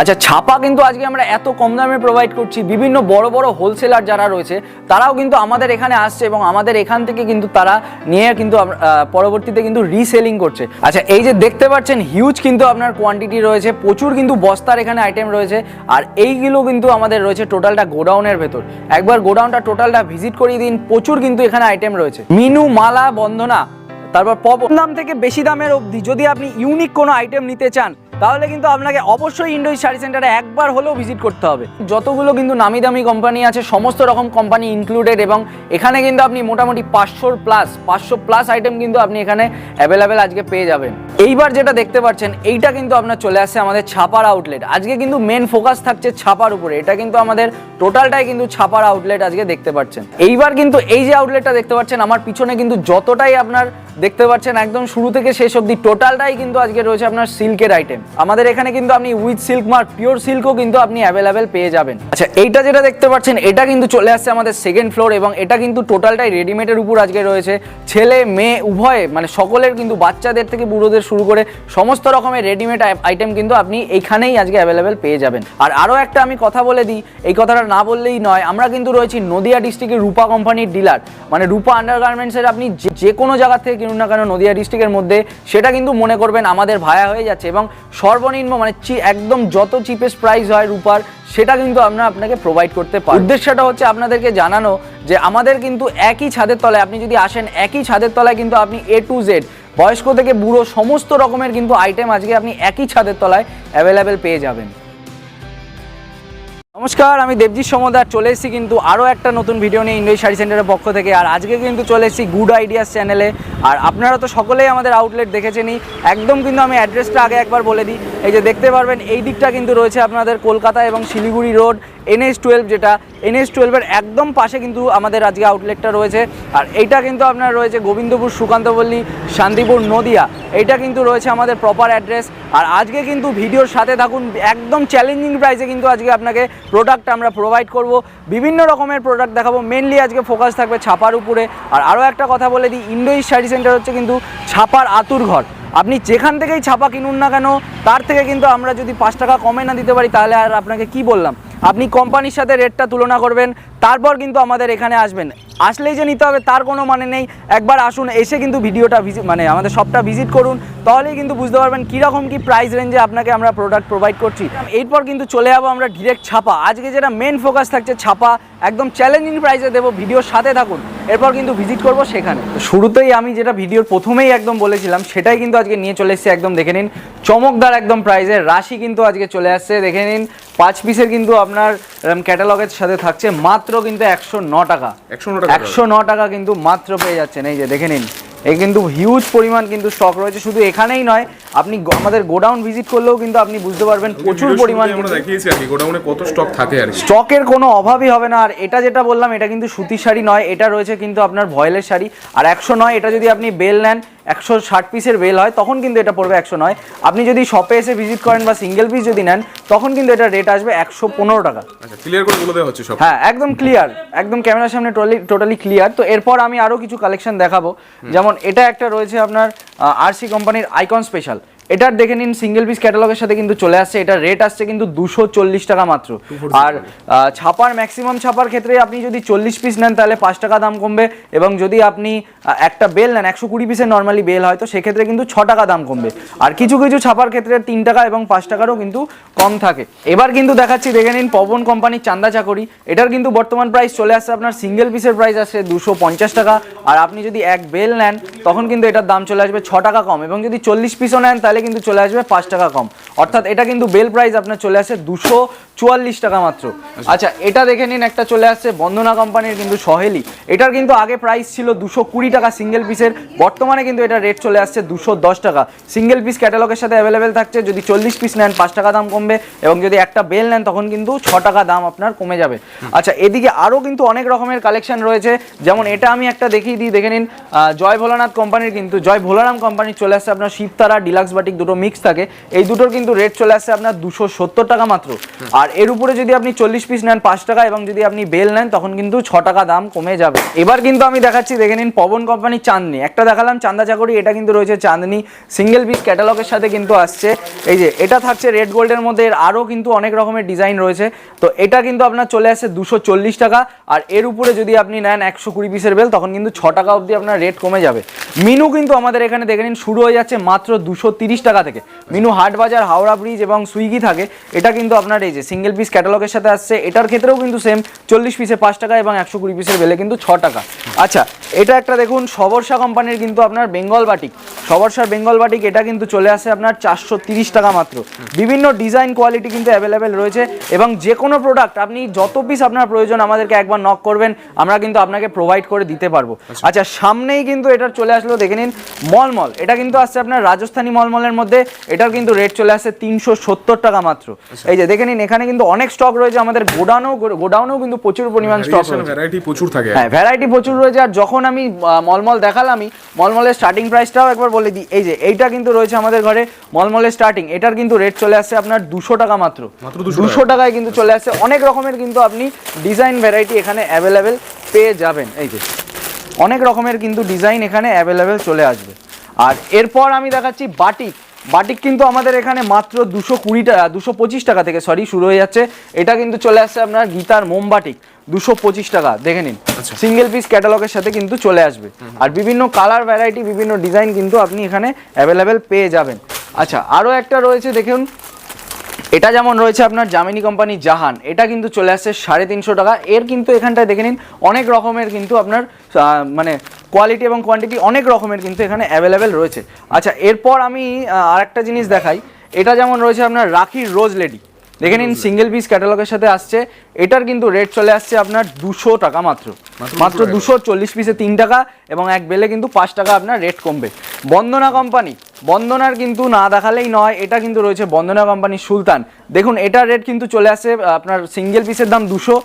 আচ্ছা ছাপা কিন্তু আজকে আমরা এত কম দামে প্রোভাইড করছি। বিভিন্ন বড় বড় হোলসেলার যারা রয়েছে, তারাও কিন্তু আমাদের এখানে আসছে এবং আমাদের এখান থেকে কিন্তু তারা নিয়ে কিন্তু পরবর্তীতে কিন্তু রিসেলিং করছে। আচ্ছা এই যে দেখতে পাচ্ছেন হিউজ কিন্তু আপনার কোয়ান্টিটি রয়েছে, প্রচুর কিন্তু বস্তার এখানে আইটেম রয়েছে, আর এইগুলো কিন্তু আমাদের রয়েছে টোটালটা গোডাউনের ভেতর। একবার গোডাউনটা টোটালটা ভিজিট করিয়ে দিন, প্রচুর কিন্তু এখানে আইটেম রয়েছে। মিনু, মালা বন্ধনা তারপর পপ দাম থেকে বেশি দামের অবধি যদি আপনি ইউনিক কোনো আইটেম নিতে চান তাহলে কিন্তু আপনাকে অবশ্যই ইন্ডোজ শাড়ি সেন্টারে একবার হলেও ভিজিট করতে হবে। যতগুলো কিন্তু নামি দামি কোম্পানি আছে, সমস্ত রকম কোম্পানি ইনক্লুডেড এবং এখানে কিন্তু আপনি মোটামুটি পাঁচশোর প্লাস পাঁচশো প্লাস আইটেম কিন্তু আপনি এখানে অ্যাভেলেবেল আজকে পেয়ে যাবেন। এইবার যেটা দেখতে পাচ্ছেন, এইটা কিন্তু আপনার চলে আসছে আমাদের ছাপার আউটলেট আজকে কিন্তু মেন ফোকাস থাকছে ছাপার উপরে। এটা কিন্তু আমাদের টোটালটাই কিন্তু ছাপার আউটলেট আজকে দেখতে পাচ্ছেন। এইবার কিন্তু এই যে আউটলেটটা দেখতে পাচ্ছেন, আমার পিছনে কিন্তু যতটাই আপনার দেখতে পাচ্ছেন একদম শুরু থেকে শেষ অবধি টোটালটাই কিন্তু আজকে রয়েছে আপনার সিল্কের আইটেম আমাদের এখানে কিন্তু আপনি উইথ সিল্ক মার্ক পিওর সিল্কও কিন্তু আপনি অ্যাভেলেবেল পেয়ে যাবেন। আচ্ছা এইটা যেটা দেখতে পাচ্ছেন, এটা কিন্তু চলে আসছে আমাদের সেকেন্ড ফ্লোর এবং এটা কিন্তু টোটালটাই রেডিমেডের উপর আজকে রয়েছে। ছেলে, মেয়ে, উভয়ে মানে সকলের কিন্তু বাচ্চাদের থেকে বুড়োদের শুরু করে সমস্ত রকমের রেডিমেড আইটেম কিন্তু আপনি এইখানেই আজকে অ্যাভেলেবেল পেয়ে যাবেন। আর আরও একটা আমি কথা বলে দিই, এই কথাটা না বললেই নয়, আমরা কিন্তু রয়েছি নদিয়া ডিস্ট্রিক্টের রূপা কোম্পানির ডিলার মানে রূপা আন্ডারগার্মেন্টসের আপনি যে কোনো জায়গা থেকে কিনুন না কেন, নদিয়া ডিস্ট্রিক্টের মধ্যে, সেটা কিন্তু মনে করবেন আমাদের ভায়া হয়ে যাচ্ছে এবং সর্বনিম্ন মানে একদম যত চিপেস্ট প্রাইস হয় রূপার, সেটা কিন্তু আমরা আপনাকে প্রোভাইড করতে পারি উদ্দেশ্যটা হচ্ছে আপনাদেরকে জানানো যে আমাদের কিন্তু একই ছাদের তলায়, আপনি যদি আসেন, একই ছাদের তলায় কিন্তু আপনি এ টু জেড বয়স্ক থেকে বুড়ো, সমস্ত রকমের কিন্তু আইটেম আজকে আপনি একই ছাদের তলায় অ্যাভেলেবেল পেয়ে যাবেন। নমস্কার, আমি দেবজিৎ সমদার, চলে এসেছি কিন্তু আরও একটা নতুন ভিডিও নিয়ে ইন্ডোই শাড়ি সেন্টারের পক্ষ থেকে। আর আজকে কিন্তু চলে এসেছি গুড আইডিয়াস চ্যানেলে আর আপনারা তো সকলেই আমাদের আউটলেট দেখেছেনই। একদম কিন্তু আমি অ্যাড্রেসটা আগে একবার বলে দিই। এই যে দেখতে পারবেন, এই দিকটা কিন্তু রয়েছে আপনাদের কলকাতা এবং শিলিগুড়ি রোড এনএস টুয়েলভ যেটা। এনএস টুয়েলভের একদম পাশে কিন্তু আমাদের আজকে আউটলেটটা রয়েছে। আর এইটা কিন্তু আপনার রয়েছে গোবিন্দপুর সুকান্তপল্লী, শান্তিপুর নদিয়া। এইটা কিন্তু রয়েছে আমাদের প্রপার অ্যাড্রেস আর আজকে কিন্তু ভিডিওর সাথে থাকুন, একদম চ্যালেঞ্জিং প্রাইসে কিন্তু আজকে আপনাকে প্রোডাক্ট আমরা প্রোভাইড করব, বিভিন্ন রকমের প্রোডাক্ট দেখাবো মেনলি আজকে ফোকাস থাকবে ছাপার উপরে। আর আরও একটা কথা বলে দিই ইন্ডোইস শাড়ি সেন্টার হচ্ছে কিন্তু ছাপার আতুর ঘর। আপনি যেখান থেকেই ছাপা কিনুন না কেন, তার থেকে কিন্তু আমরা যদি পাঁচ টাকা কমে না দিতে পারি, তাহলে আর আপনাকে কি বললাম? আপনি কোম্পানির সাথে রেটটা তুলনা করবেন, তারপর কিন্তু আমাদের এখানে আসবেন। আসলেই যে নিতে হবে, তার কোনো মানে নেই। একবার আসুন, এসে কিন্তু ভিডিওটা মানে আমাদের সবটা ভিজিট করুন, তাহলেই কিন্তু বুঝতে পারবেন কীরকম কি প্রাইস রেঞ্জে আপনাকে আমরা প্রোডাক্ট প্রোভাইড করছি। এরপর কিন্তু চলে যাব আমরা ডিরেক্ট ছাপা। আজকে যেটা মেন ফোকাস থাকছে ছাপা, একদম চ্যালেঞ্জিং প্রাইসে দেবো ভিডিওর সাথে থাকুন। এরপর কিন্তু ভিজিট করব সেখানে। শুরুতেই আমি যেটা ভিডিওর প্রথমেই একদম বলেছিলাম, সেটাই কিন্তু আজকে নিয়ে চলে এসেছি, একদম দেখে নিন। চমকদার একদম প্রাইজের রাশি কিন্তু আজকে চলে আসছে, দেখে নিন। পাঁচ পিসের কিন্তু আপনার ক্যাটালগের সাথে থাকছে, মাত্র কিন্তু একশো ন টাকা। 109 টাকা। একশো ন টাকা কিন্তু মাত্র পেয়ে যাচ্ছেন। এই যে দেখে নিন এই কিন্তু হিউজ পরিমাণ কিন্তু স্টক রয়েছে। শুধু এখানেই নয় আপনি আমাদের গোডাউন ভিজিট করলেও কিন্তু আপনি বুঝতে পারবেন প্রচুর পরিমাণ আমরা দেখিয়েছি আর গোডাউনে কত স্টক থাকে আর স্টকের কোনো অভাবই হবে না। আর এটা যেটা বললাম এটা কিন্তু সুতির শাড়ি নয় এটা রয়েছে কিন্তু আপনার ভয়েলের শাড়ি। আর একশো নয় এটা যদি আপনি বেল নেন একশো ষাট পিসের বেল হয় তখন কিন্তু এটা পড়বে একশো নয়। আপনি যদি শপে এসে ভিজিট করেন বা সিঙ্গেল পিস যদি নেন তখন কিন্তু এটা রেট আসবে একশো পনেরো টাকা। আচ্ছা ক্লিয়ার করে বলে দেওয়া হচ্ছে সব। হ্যাঁ একদম ক্লিয়ার একদম ক্যামেরার সামনে টোটালি টোটালি ক্লিয়ার তো এরপর আমি আরও কিছু কালেকশন দেখাবো। যেমন এটা একটা রয়েছে আপনার আরসি কোম্পানির আইকন স্পেশাল এটার দেখে নিন সিঙ্গেল পিস ক্যাটালগের সাথে কিন্তু চলে আসছে। এটা রেট আসছে কিন্তু দুশো চল্লিশ টাকা মাত্র। আর ছাপার ম্যাক্সিমাম ছাপার ক্ষেত্রে আপনি যদি চল্লিশ পিস নেন তাহলে পাঁচ টাকা দাম কমবে। এবং যদি আপনি একটা বেল নেন একশো কুড়ি পিসের নর্মালি বেল হয় তো সেক্ষেত্রে কিন্তু ছ টাকা দাম কমবে। আর কিছু কিছু ছাপার ক্ষেত্রে তিন টাকা এবং পাঁচ টাকারও কিন্তু কম থাকে। এবার কিন্তু দেখাচ্ছি দেখে নিন পবন কোম্পানির চান্দা চাকরি। এটার কিন্তু বর্তমান প্রাইস চলে আসছে আপনার সিঙ্গেল পিসের প্রাইস আসছে দুশো পঞ্চাশ টাকা। আর আপনি যদি এক বেল নেন তখন কিন্তু এটার দাম চলে আসবে ছ টাকা কম। এবং যদি চল্লিশ পিসও নেন তাহলে কিন্তু চলে আসবে পাঁচ টাকা কম। অর্থাৎ এটা কিন্তু বেল প্রাইস আপনার চলে আসে দুশো চুয়াল্লিশ টাকা মাত্র। আচ্ছা। এটা দেখে নিন একটা চলে আসছে বন্দনা কোম্পানির কিন্তু সহেলি। এটার কিন্তু আগে প্রাইস ছিল দুশো কুড়ি টাকা সিঙ্গেল পিসের বর্তমানে কিন্তু এটা রেট চলে আসছে দুশো দশ টাকা। সিঙ্গেল পিস ক্যাটালগের সাথে অ্যাভেলেবেল থাকছে যদি চল্লিশ পিস নেন পাঁচ টাকা দাম কমবে এবং যদি একটা বেল নেন তখন কিন্তু ছ টাকা দাম আপনার কমে যাবে। আচ্ছা এদিকে আরও কিন্তু অনেক রকমের কালেকশন রয়েছে। যেমন এটা আমি একটা দেখিয়ে দিই দেখে নিন জয় ভোলানাথ কোম্পানির কিন্তু জয় ভোলারাম কোম্পানির চলে আসছে আপনার শিবতারা ডিলাক্স বাটিক দুটো মিক্স থাকে। এই দুটোর কিন্তু রেট চলে আসছে আপনার দুশো সত্তর টাকা মাত্র। আর এর উপরে যদি আপনি চল্লিশ পিস নেন পাঁচ টাকা এবং যদি আপনি বেল নেন, তখন কিন্তু ছ টাকা দাম কমে যাবে। এবার কিন্তু আমি দেখাচ্ছি, দেখে নিন, পবন কোম্পানির চাঁদনি। একটা দেখালাম চান্দা চাকরি, এটা কিন্তু রয়েছে চাঁদনি। সিঙ্গেল পিস ক্যাটালগের সাথে কিন্তু আসছে। এই যে, এটা থাকছে রেড গোল্ডের মধ্যে, এর আরও কিন্তু অনেক রকমের ডিজাইন রয়েছে। তো এটা কিন্তু আপনার চলে আসছে দুশো টাকা। আর এর উপরে যদি আপনি নেন একশো কুড়ি পিসের বেল, তখন কিন্তু ছ টাকা অবধি আপনার রেট কমে যাবে। মিনু কিন্তু আমাদের এখানে, দেখে নিন, শুরু হয়ে যাচ্ছে মাত্র দুশো টাকা থেকে। মিনু হাট বাজার, হাওড়া ব্রিজ এবং সুইগি থাকে। এটা কিন্তু আপনার এই যে সিঙ্গেল পিস ক্যাটালগের সাথে আসছে এটার ক্ষেত্রেও কিন্তু সেম চল্লিশ পিসে পাঁচ টাকা এবং একশো কুড়ি পিসের বেলে কিন্তু ছ টাকা। আচ্ছা এটা একটা দেখুন সবরসা কোম্পানির কিন্তু আপনার বেঙ্গল বাটিক সবরসার বেঙ্গল বাটিক এটা কিন্তু চলে আসে আপনার চারশো তিরিশ টাকা মাত্র। বিভিন্ন ডিজাইন কোয়ালিটি কিন্তু অ্যাভেলেবেল রয়েছে এবং যে কোনো প্রোডাক্ট আপনি যত পিস আপনার প্রয়োজন আমাদেরকে একবার নক করবেন আমরা কিন্তু আপনাকে প্রোভাইড করে দিতে পারব। আচ্ছা। সামনেই কিন্তু এটার চলে আসলো দেখে নিন মলমল। এটা কিন্তু আসছে আপনার রাজস্থানী মলমলের মধ্যে এটার কিন্তু রেট চলে আসছে তিনশো সত্তর টাকা মাত্র। এই যে দেখে নিন এখানে কিন্তু অনেক স্টক রয়েছে আমাদের গোডাউনেও গোডাউনেও কিন্তু প্রচুর পরিমাণ স্টক রয়েছে। ভ্যারাইটি প্রচুর থাকে। হ্যাঁ ভ্যারাইটি প্রচুর রয়েছে আর যখন আমি মলমল দেখালামই মলমলের স্টার্টিং প্রাইসটাও একবার বলে দিই। এই যে এইটা কিন্তু রয়েছে আমাদের ঘরে মলমলের স্টার্টিং এটার কিন্তু রেট চলে আসছে আপনার দুশো টাকা মাত্র। মাত্র দুশো টাকায় কিন্তু চলে আসছে। অনেক রকমের কিন্তু আপনি ডিজাইন ভ্যারাইটি এখানে অ্যাভেলেবেল পেয়ে যাবেন। এই যে অনেক রকমের কিন্তু ডিজাইন এখানে অ্যাভেলেবেল চলে আসবে। আর এরপর আমি দেখাচ্ছি বাটিক বাটিক কিন্তু আমাদের এখানে মাত্র দুশো কুড়ি টাকা দুশো পঁচিশ টাকা থেকে সরি শুরু হয়ে যাচ্ছে। এটা কিন্তু চলে আসছে আপনার গীতার মোমবাটিক দুশো পঁচিশ টাকা দেখে নিন। সিঙ্গেল পিস ক্যাটালগের সাথে কিন্তু চলে আসবে। আর বিভিন্ন কালার ভ্যারাইটি বিভিন্ন ডিজাইন কিন্তু আপনি এখানে অ্যাভেলেবেল পেয়ে যাবেন। আচ্ছা আরও একটা রয়েছে দেখুন। এটা যেমন রয়েছে আপনার জামিনী কোম্পানি জাহান এটা কিন্তু চলে আসছে সাড়ে তিনশো টাকা। এর কিন্তু এখানটায় দেখে নিন অনেক রকমের কিন্তু আপনার মানে কোয়ালিটি এবং কোয়ান্টিটি অনেক রকমের কিন্তু এখানে অ্যাভেলেবেল রয়েছে। আচ্ছা এরপর আমি আরেকটা জিনিস দেখাই। এটা যেমন রয়েছে আপনার রাখির রোজ লেডি দেখে নিন সিঙ্গেল পিস ক্যাটালগের সাথে আসছে। এটার কিন্তু রেট চলে আসছে আপনার দুশো টাকা মাত্র। মাত্র দুশো চল্লিশ পিসে তিন টাকা এবং এক বেলে কিন্তু পাঁচ টাকা আপনার রেট কমবে। বন্দনা কোম্পানি বন্দনার কিন্তু না দেখালেই নয় এটা কিন্তু রয়েছে বন্দনা কোম্পানির সুলতান। দেখুন এটার রেট কিন্তু চলে আসে আপনার সিঙ্গেল পিসের দাম দুশো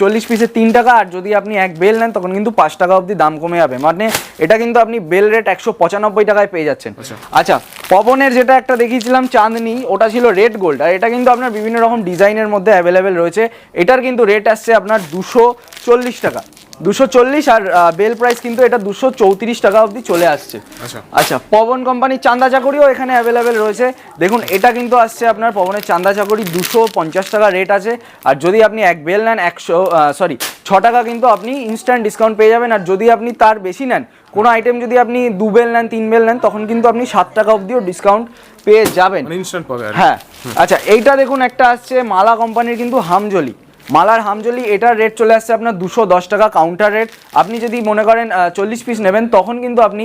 চল্লিশ পিসে তিন টাকা আর যদি আপনি এক বেল নেন তখন কিন্তু পাঁচ টাকা অবধি দাম কমে যাবে। মানে এটা কিন্তু আপনি বেল রেট একশো পঁচানব্বই টাকায় পেয়ে যাচ্ছেন। আচ্ছা। পবনের যেটা একটা দেখিয়েছিলাম চাঁদনি ওটা ছিল রেড গোল্ড আর এটা কিন্তু আপনার বিভিন্ন রকম ডিজাইনের মধ্যে অ্যাভেলেবেল রয়েছে। এটার কিন্তু রেট আসছে আপনার দুশো চল্লিশ টাকা। দুশো চল্লিশ আর বেল প্রাইস কিন্তু এটা দুশো চৌত্রিশ টাকা অবধি চলে আসছে। আচ্ছা। আচ্ছা পবন কোম্পানির চান্দা চাকরিও এখানে অ্যাভেলেবেল রয়েছে। দেখুন এটা কিন্তু আসছে আপনার পবনের চান্দা চাকরি দুশো পঞ্চাশ টাকা রেট আছে। আর যদি আপনি এক বেল নেন একশো সরি ছ টাকা কিন্তু আপনি ইনস্ট্যান্ট ডিসকাউন্ট পেয়ে যাবেন। আর যদি আপনি তার বেশি নেন কোনো আইটেম যদি আপনি দু বেল নেন তিন বেল নেন তখন কিন্তু আপনি সাত টাকা অবধিও ডিসকাউন্ট পেয়ে যাবেন। মানে ইনস্ট্যান্ট পাবে হ্যাঁ। আচ্ছা এইটা দেখুন একটা আসছে মালা কোম্পানির কিন্তু হামজলি। মালার হামজলি এটার রেট চলে আসছে আপনার দুশো দশ টাকা কাউন্টার রেট আপনি যদি মনে করেন চল্লিশ পিস নেবেন তখন কিন্তু আপনি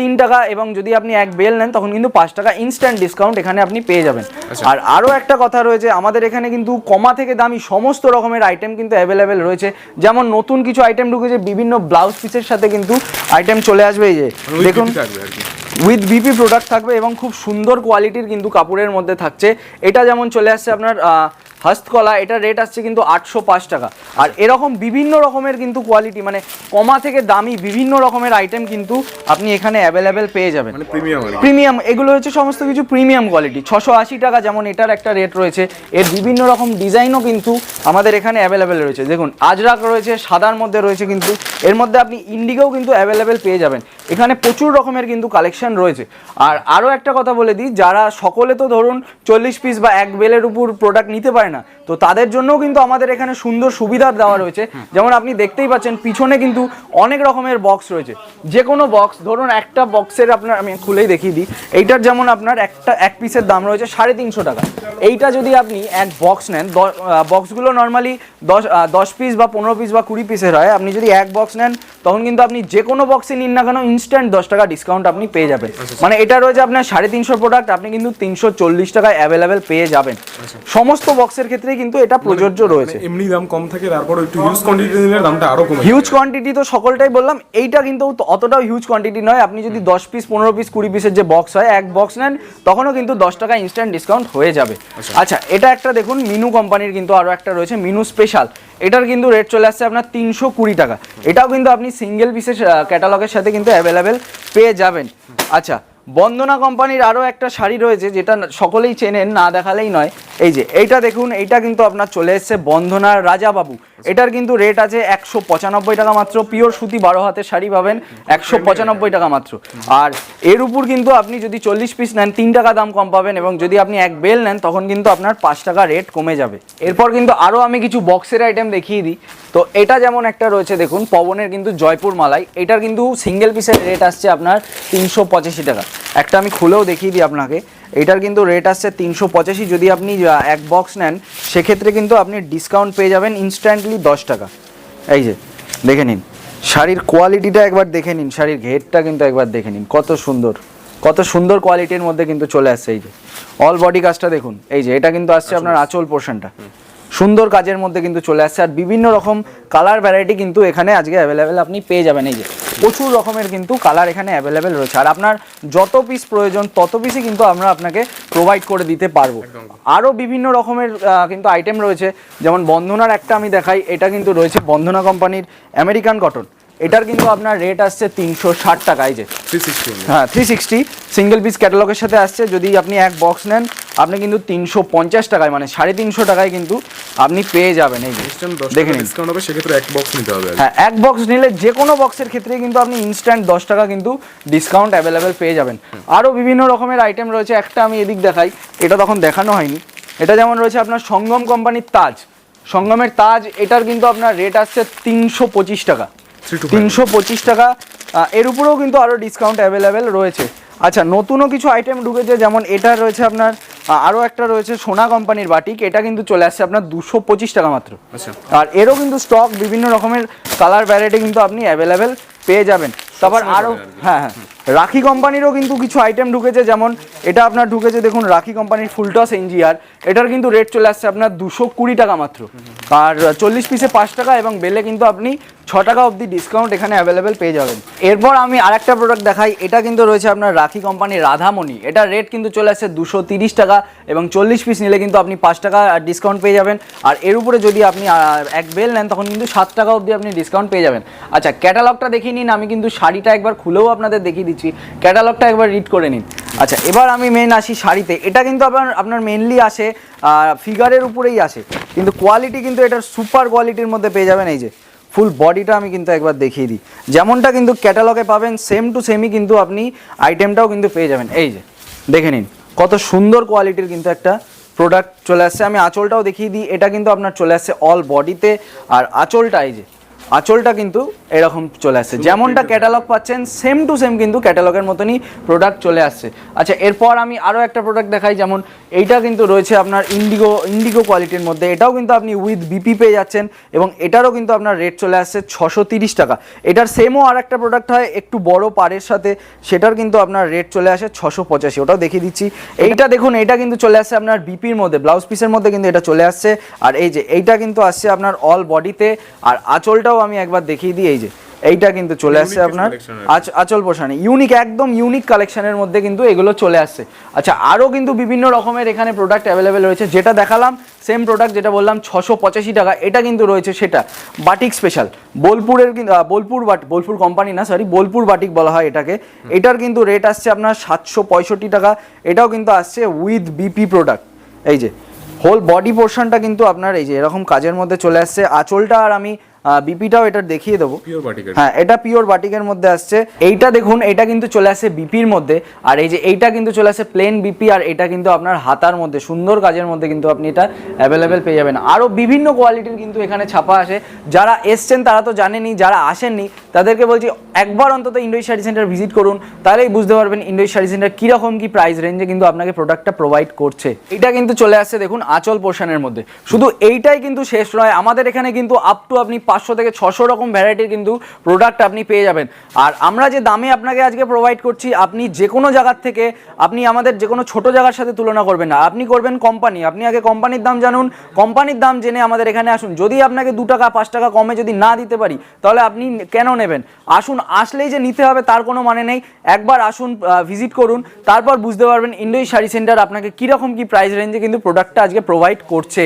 তিন টাকা এবং যদি আপনি এক বেল নেন তখন কিন্তু পাঁচ টাকা ইনস্ট্যান্ট ডিসকাউন্ট এখানে আপনি পেয়ে যাবেন। আর আরও একটা কথা রয়েছে আমাদের এখানে কিন্তু কমা থেকে দামি সমস্ত রকমের আইটেম কিন্তু অ্যাভেলেবেল রয়েছে। যেমন নতুন কিছু আইটেম ঢুকেছে বিভিন্ন ব্লাউজ পিসের সাথে কিন্তু আইটেম চলে আসবে এই যে দেখুন। উইথ বিপি প্রোডাক্ট থাকবে এবং খুব সুন্দর কোয়ালিটির কিন্তু কাপড়ের মধ্যে থাকছে। এটা যেমন চলে আসছে আপনার হস্তকলা এটা রেট আসছে কিন্তু আটশো পাঁচ টাকা। আর এরকম বিভিন্ন রকমের কিন্তু কোয়ালিটি মানে কমা থেকে দামি বিভিন্ন রকমের আইটেম কিন্তু আপনি এখানে অ্যাভেলেবেল পেয়ে যাবেন। মানে প্রিমিয়াম প্রিমিয়াম এগুলো হচ্ছে সমস্ত কিছু প্রিমিয়াম কোয়ালিটি ছশো আশি টাকা যেমন এটার একটা রেট রয়েছে এর বিভিন্ন রকম ডিজাইনও কিন্তু আমাদের এখানে অ্যাভেলেবেল রয়েছে। দেখুন আজরাক রয়েছে সাদার মধ্যে রয়েছে কিন্তু এর মধ্যে আপনি ইন্ডিগোও কিন্তু অ্যাভেলেবেল পেয়ে যাবেন। এখানে প্রচুর রকমের কিন্তু কালেকশন রয়েছে। আর আরও একটা কথা বলে দিই যারা সকলে তো ধরুন চল্লিশ পিস বা এক বেলের উপর প্রোডাক্ট নিতে পারে না তো তাদের জন্যও কিন্তু আমাদের এখানে সুন্দর সুবিধা দেওয়া রয়েছে। যেমন আপনি দেখতেই পাচ্ছেন পিছনে কিন্তু অনেক রকমের বক্স রয়েছে। যে কোনো বক্স ধরুন একটা বক্সের আপনার আমি খুলেই দেখিয়ে দিই এইটার যেমন আপনার একটা এক পিসের দাম রয়েছে সাড়ে তিনশো টাকা। এইটা যদি আপনি এক বক্স নেন বক্সগুলো নর্মালি দশ দশ পিস বা পনেরো পিস বা কুড়ি পিসের হয়। আপনি যদি এক বক্স নেন তখন কিন্তু আপনি যে কোনো বক্সে নিন না কেন ইনস্ট্যান্ট দশ টাকা ডিসকাউন্ট আপনি পেয়ে যাবেন। মানে এটা রয়েছে আপনার সাড়ে তিনশো প্রোডাক্ট আপনি কিন্তু তিনশো চল্লিশ টাকায় অ্যাভেলেবেল পেয়ে যাবেন। সমস্ত বক্সের ক্ষেত্রেই কিন্তু এটা প্রযোজ্য রয়েছে। মানে এমনি দাম কম থাকে তারপর একটু ইউজ কোয়ান্টিটি নিলে দামটা আরও কমে হিউজ কোয়ান্টিটি তো সকলটাই বললাম এইটা কিন্তু অতটাও হিউজ কোয়ান্টিটি নয়। আপনি যদি দশ পিস পনেরো পিস কুড়ি পিসের যে বক্স হয় এক বক্স নেন তখনও কিন্তু দশ টাকা ইনস্ট্যান্ট ডিসকাউন্ট হয়ে যাবে। আচ্ছা। এটা একটা দেখুন মিনু কোম্পানির কিন্তু আরও একটা রয়েছে মিনু স্পেশাল এটার কিন্তু রেট চলে আসছে আপনার তিনশো কুড়ি টাকা। এটাও কিন্তু আপনি সিঙ্গেল পিসের ক্যাটালগের সাথে কিন্তু অ্যাভেলেবেল পেয়ে যাবেন। আচ্ছা বন্দনা কোম্পানির আরও একটা শাড়ি রয়েছে যেটা সকলেই চেনেন, না দেখালেই নয়। এই যে, এইটা দেখুন, এইটা কিন্তু আপনার চলে এসছে বন্ধনার রাজাবাবু। এটার কিন্তু রেট আছে একশো পঁচানব্বই টাকা মাত্র। পিওর সুতি বারো হাতের শাড়ি পাবেন একশো পঁচানব্বই টাকা মাত্র। আর এর উপর কিন্তু আপনি যদি চল্লিশ পিস নেন, তিন টাকা দাম কম পাবেন এবং যদি আপনি এক বেল নেন, তখন কিন্তু আপনার পাঁচ টাকা রেট কমে যাবে। এরপর কিন্তু আরও আমি কিছু বক্সের আইটেম দেখিয়ে দিই। তো এটা যেমন একটা রয়েছে, দেখুন, পবনের কিন্তু জয়পুর মালাই। এটার কিন্তু সিঙ্গেল পিসের রেট আসছে আপনার তিনশো পঁচাশি টাকা। একটা আমি খুলেও দেখিয়ে দিই আপনাকে। এটার কিন্তু রেট আসছে তিনশো পঁচাশি। যদি আপনি এক বক্স নেন সেক্ষেত্রে কিন্তু আপনি ডিসকাউন্ট পেয়ে যাবেন ইনস্ট্যান্টলি দশ টাকা। এই যে দেখে নিন। শাড়ির কোয়ালিটিটা একবার দেখে নিন শাড়ির ঘেরটা কিন্তু একবার দেখে নিন কত সুন্দর। কত সুন্দর কোয়ালিটির মধ্যে কিন্তু চলে আসছে এই যে। অল বডি কাজটা দেখুন। এই যে এটা কিন্তু আসছে আপনার আঁচল পোর্শনটা সুন্দর কাজের মধ্যে কিন্তু চলে আসছে। আর বিভিন্ন রকম কালার ভ্যারাইটি কিন্তু এখানে আজকে অ্যাভেলেবেল আপনি পেয়ে যাবেন। এই যে প্রচুর রকমের কিন্তু কালার এখানে অ্যাভেলেবেল রয়েছে। আর আপনার যত পিস প্রয়োজন তত পিসই কিন্তু আমরা আপনাকে প্রোভাইড করে দিতে পারব। আরও বিভিন্ন রকমের কিন্তু আইটেম রয়েছে। যেমন বন্ধনার একটা আমি দেখাই। এটা কিন্তু রয়েছে বন্ধনা কোম্পানির আমেরিকান কটন এটার কিন্তু আপনার রেট আসছে তিনশো ষাট টাকা এই যে থ্রি সিক্সটি হ্যাঁ থ্রি সিক্সটি সিঙ্গেল পিস ক্যাটালগের সাথে আসছে যদি আপনি এক বক্স নেন আপনি কিন্তু তিনশো পঞ্চাশ টাকায় মানে সাড়ে তিনশো টাকায় কিন্তু আপনি পেয়ে যাবেন এই দেখে ডিসকাউন্ট হবে সেক্ষেত্রে এক বক্স নিতে হবে হ্যাঁ এক বক্স নিলে যে কোনো বক্সের ক্ষেত্রে কিন্তু আপনি ইনস্ট্যান্ট দশ টাকা কিন্তু ডিসকাউন্ট অ্যাভেলেবেল পেয়ে যাবেন। আরও বিভিন্ন রকমের আইটেম রয়েছে একটা আমি এদিক দেখাই এটা তখন দেখানো হয়নি। এটা যেমন রয়েছে আপনার সঙ্গম কোম্পানির তাজ। সঙ্গমের তাজ এটার কিন্তু আপনার রেট আসছে তিনশো পঁচিশ টাকা. তিনশো পঁচিশ টাকা। এর উপরেও কিন্তু আরও ডিসকাউন্ট অ্যাভেলেবেল রয়েছে। আচ্ছা নতুনও কিছু আইটেম ঢুকেছে যেমন এটা রয়েছে আপনার আরও একটা রয়েছে সোনা কোম্পানির বাটিক এটা কিন্তু চলে আসছে আপনার দুশো পঁচিশ টাকা মাত্র। আচ্ছা। আর এরও কিন্তু স্টক বিভিন্ন রকমের কালার ভ্যারাইটি কিন্তু আপনি অ্যাভেলেবেল পেয়ে যাবেন। তারপর আরও। হ্যাঁ হ্যাঁ। রাখি কোম্পানিরও কিন্তু কিছু আইটেম ঢুকেছে যেমন এটা আপনার ঢুকেছে দেখুন রাখি কোম্পানির ফুলটস এনজিআর এটার কিন্তু রেট চলে আসছে আপনার দুশো কুড়ি টাকা মাত্র। আর চল্লিশ পিসে পাঁচ টাকা এবং বেলে কিন্তু আপনি ছ টাকা অবধি ডিসকাউন্ট এখানে অ্যাভেলেবেল পেয়ে যাবেন। এরপর আমি আরেকটা প্রোডাক্ট দেখাই এটা কিন্তু রয়েছে আপনার রাখি কোম্পানির রাধামণি। এটার রেট কিন্তু চলে আসছে দুশো তিরিশ টাকা এবং চল্লিশ পিস নিলে কিন্তু আপনি পাঁচ টাকা ডিসকাউন্ট পেয়ে যাবেন। আর এর উপরে যদি আপনি এক বেল নেন তখন কিন্তু সাত টাকা অবধি আপনি ডিসকাউন্ট পেয়ে যাবেন। আচ্ছা ক্যাটালগটা দেখিয়ে নিন আমি কিন্তু শাড়িটা একবার খুলেও আপনাদের দেখিয়ে দিচ্ছি। ক্যাটালগটা একবার রিড করে নিন। আচ্ছা এবার আমি মেন আসি শাড়িতে। এটা কিন্তু আপনার আপনার মেনলি আসে ফিগারের উপরেই আসে। কিন্তু কোয়ালিটি কিন্তু এটার সুপার কোয়ালিটির মধ্যে পেয়ে যাবেন এই যে ফুল বডিটা আমি কিন্তু একবার দেখিয়ে দিই। যেমনটা কিন্তু ক্যাটালগে পাবেন সেম টু সেমই কিন্তু আপনি আইটেমটাও কিন্তু পেয়ে যাবেন। এই যে, দেখে নিন, কত সুন্দর কোয়ালিটির কিন্তু একটা প্রোডাক্ট চলে আসছে। আমি আঁচলটাও দেখিয়ে দিই। এটা কিন্তু আপনার চলে আসছে অল বডিতে আর আঁচলটা এই যে আঁচলটা কিন্তু এরকম চলে আসছে। যেমনটা ক্যাটালগ পাচ্ছেন সেম টু সেম কিন্তু ক্যাটালগের মতনই প্রোডাক্ট চলে আসছে। আচ্ছা এরপর আমি আরও একটা প্রোডাক্ট দেখাই যেমন এইটা কিন্তু রয়েছে আপনার ইন্ডিগো ইন্ডিগো কোয়ালিটির মধ্যে। এটাও কিন্তু আপনি উইথ বিপি পেয়ে যাচ্ছেন এবং এটারও কিন্তু আপনার রেট চলে আসছে ছশো তিরিশ টাকা। এটার সেমও আর একটা প্রোডাক্ট হয় একটু বড় পারের সাথে সেটার কিন্তু আপনার রেট চলে আসে ছশো পঁচাশি। ওটাও দেখিয়ে দিচ্ছি। এইটা দেখুন এইটা কিন্তু চলে আসছে আপনার বিপির মধ্যে ব্লাউজ পিসের মধ্যে কিন্তু এটা চলে আসছে। আর এই যে এইটা কিন্তু আসছে আপনার অল বডিতে আর আঁচলটাও আমি একবার দেখিয়ে দিই এই যে এইটা কিন্তু চলে আসছে আপনার আঁচল পোষানে। ইউনিক একদম ইউনিক কালেকশনের মধ্যে কিন্তু এগুলো চলে আসছে। আচ্ছা আরও কিন্তু বিভিন্ন রকমের এখানে প্রোডাক্ট অ্যাভেলেবেল রয়েছে যেটা দেখালাম সেম প্রোডাক্ট যেটা বললাম ছশো পঁচাশি টাকা এটা কিন্তু রয়েছে সেটা। বাটিক স্পেশাল বোলপুরের কিন্তু বোলপুর বাট বোলপুর কোম্পানি না সরি বোলপুর বাটিক বলা হয় এটাকে। এটার কিন্তু রেট আসছে আপনার সাতশো পঁয়ষট্টি টাকা। এটাও কিন্তু আসছে উইথ বিপি প্রোডাক্ট এই যে হোল বডি পোর্শনটা কিন্তু আপনার এই যে এরকম কাজের মধ্যে চলে আসছে। আঁচলটা আর আমি বিপিটাও এটা দেখিয়ে দেবো। হ্যাঁ এটা পিওর বাটিকের মধ্যে আসছে। এইটা দেখুন এটা কিন্তু চলে আসে বিপির মধ্যে। আর এই যে এইটা কিন্তু চলে আসে প্লেন বিপি আর এটা কিন্তু আপনার হাতার মধ্যে সুন্দর কাজের মধ্যে কিন্তু আপনি এটা অ্যাভেলেবেল পেয়ে যাবেন। আরও বিভিন্ন কোয়ালিটির কিন্তু এখানে ছাপা আসে। যারা এসছেন তারা তো জানেনি যারা আসেননি তাদেরকে বলছি একবার অন্তত ইন্ডোই শাড়ি সেন্টার ভিজিট করুন। তাহলেই বুঝতে পারবেন ইন্ডোই শাড়ি সেন্টার কীরকম কি প্রাইস রেঞ্জে কিন্তু আপনাকে প্রোডাক্টটা প্রোভাইড করছে। এটা কিন্তু চলে আসছে দেখুন আচল পোর্শনের মধ্যে। শুধু এইটাই কিন্তু শেষ নয় আমাদের এখানে কিন্তু আপ টু আপনি পাঁচশো থেকে ছশো রকম ভ্যারাইটির কিন্তু প্রোডাক্ট আপনি পেয়ে যাবেন। আর আমরা যে দামে আপনাকে আজকে প্রোভাইড করছি, আপনি যে কোনো জায়গার থেকে, আপনি আমাদের যে কোনো ছোটো জায়গার সাথে তুলনা করবেন না। আপনি করবেন কোম্পানি আপনি আগে কোম্পানির দাম জানুন। কোম্পানির দাম জেনে আমাদের এখানে আসুন। যদি আপনাকে দু টাকা, পাঁচ টাকা কমে যদি না দিতে পারি, তাহলে আপনি কেন নেবেন? আসুন, আসলেই যে নিতে হবে তার কোনো মানে নেই। একবার আসুন ভিজিট করুন। তারপর বুঝতে পারবেন ইন্ডোই শাড়ি সেন্টার আপনাকে কীরকম কী প্রাইস রেঞ্জে কিন্তু প্রোডাক্টটা আজকে প্রোভাইড করছে।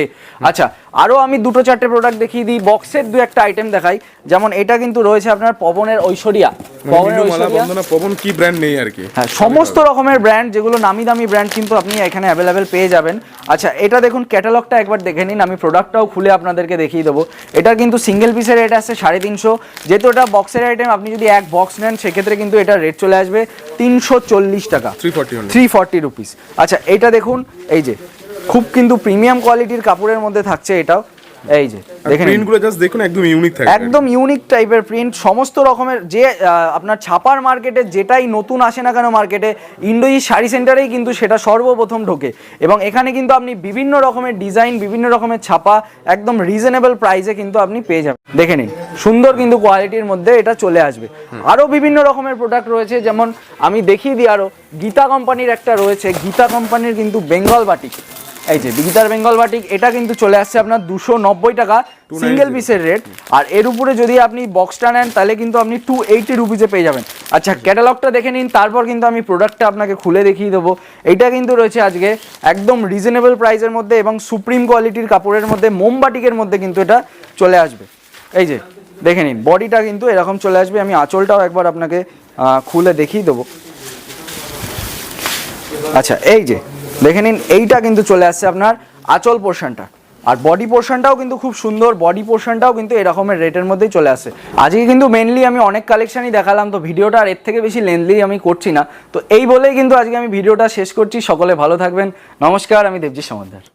আচ্ছা আরও আমি দুটো চারটে প্রোডাক্ট দেখিয়ে দিই বক্সের দু একটা আইটেম দেখাই। যেমন এটা কিন্তু রয়েছে আপনার পবনের ঐশ্বরিয়া। পবনের ঐশ্বরিয়া। পবন কি ব্র্যান্ড নেই আর কি? হ্যাঁ সমস্ত রকমের ব্র্যান্ড যেগুলো নামি দামি ব্র্যান্ড কিন্তু আপনি এখানে অ্যাভেলেবেল পেয়ে যাবেন। আচ্ছা এটা দেখুন ক্যাটালগটা একবার দেখে নিন আমি প্রোডাক্টটাও খুলে আপনাদেরকে দেখিয়ে দেবো। এটার কিন্তু সিঙ্গেল পিসের রেট আছে সাড়ে তিনশো। যেহেতু এটা বক্সের আইটেম আপনি যদি এক বক্স নেন সেক্ষেত্রে কিন্তু এটা রেট চলে আসবে তিনশো চল্লিশ টাকা। Three forty three forty rupees আচ্ছা এইটা দেখুন এই যে খুব কিন্তু প্রিমিয়াম কোয়ালিটির কাপড়ের মধ্যে থাকছে এটাও। এই যে দেখে নিন। প্রিন্টগুলো জাস্ট দেখুন একদম ইউনিক থাকে একদম ইউনিক টাইপের প্রিন্ট সমস্ত রকমের যে আপনার ছাপার মার্কেটে যেটাই নতুন আসে না কেন মার্কেটে ইন্ডোজি শাড়ি সেন্টারেই কিন্তু সেটা সর্বপ্রথম ঢোকে। এবং এখানে কিন্তু আপনি বিভিন্ন রকমের ডিজাইন বিভিন্ন রকমের ছাপা একদম রিজনেবল প্রাইসে কিন্তু আপনি পেয়ে যাবেন। দেখে নিন সুন্দর কিন্তু কোয়ালিটির মধ্যে এটা চলে আসবে। আরও বিভিন্ন রকমের প্রোডাক্ট রয়েছে যেমন আমি দেখিয়ে দিই আরও গীতা কোম্পানির একটা রয়েছে গীতা কোম্পানির কিন্তু বেঙ্গল বাটিক এই যে গীতার বেঙ্গল বাটিক এটা কিন্তু চলে আসছে আপনার দুশো নব্বই টাকা সিঙ্গেল পিসের রেট আর এর উপরে যদি আপনি বক্সটা নেন তাহলে কিন্তু আপনি টু এইটি রুপিসে পেয়ে যাবেন। আচ্ছা ক্যাটালগটা দেখে নিন তারপর কিন্তু আমি প্রোডাক্টটা আপনাকে খুলে দেখিয়ে দেবো। এইটা কিন্তু রয়েছে আজকে একদম রিজনেবল প্রাইসের মধ্যে এবং সুপ্রিম কোয়ালিটির কাপড়ের মধ্যে মোমবাটিকের মধ্যে কিন্তু এটা চলে আসবে। এই যে দেখে নিন বডিটা কিন্তু এরকম চলে আসবে। আমি আঁচলটাও একবার আপনাকে খুলে দেখিয়ে দেবো। আচ্ছা এই যে দেখে নিন, এইটা কিন্তু চলে আসছে আপনার আচল পোর্শনটা আর বডি পোর্শনটাও কিন্তু খুব সুন্দর বডি পোর্শনটাও কিন্তু এরকমের রেটের মধ্যেই চলে আসে। আজকে কিন্তু মেনলি আমি অনেক কালেকশনই দেখালাম, তো ভিডিওটা আর এর থেকে বেশি লেন্থলি আমি করছি না। তো এই বলেই কিন্তু আজকে আমি ভিডিওটা শেষ করছি, সকলে ভালো থাকবেন। নমস্কার, আমি দেবজি সমাদার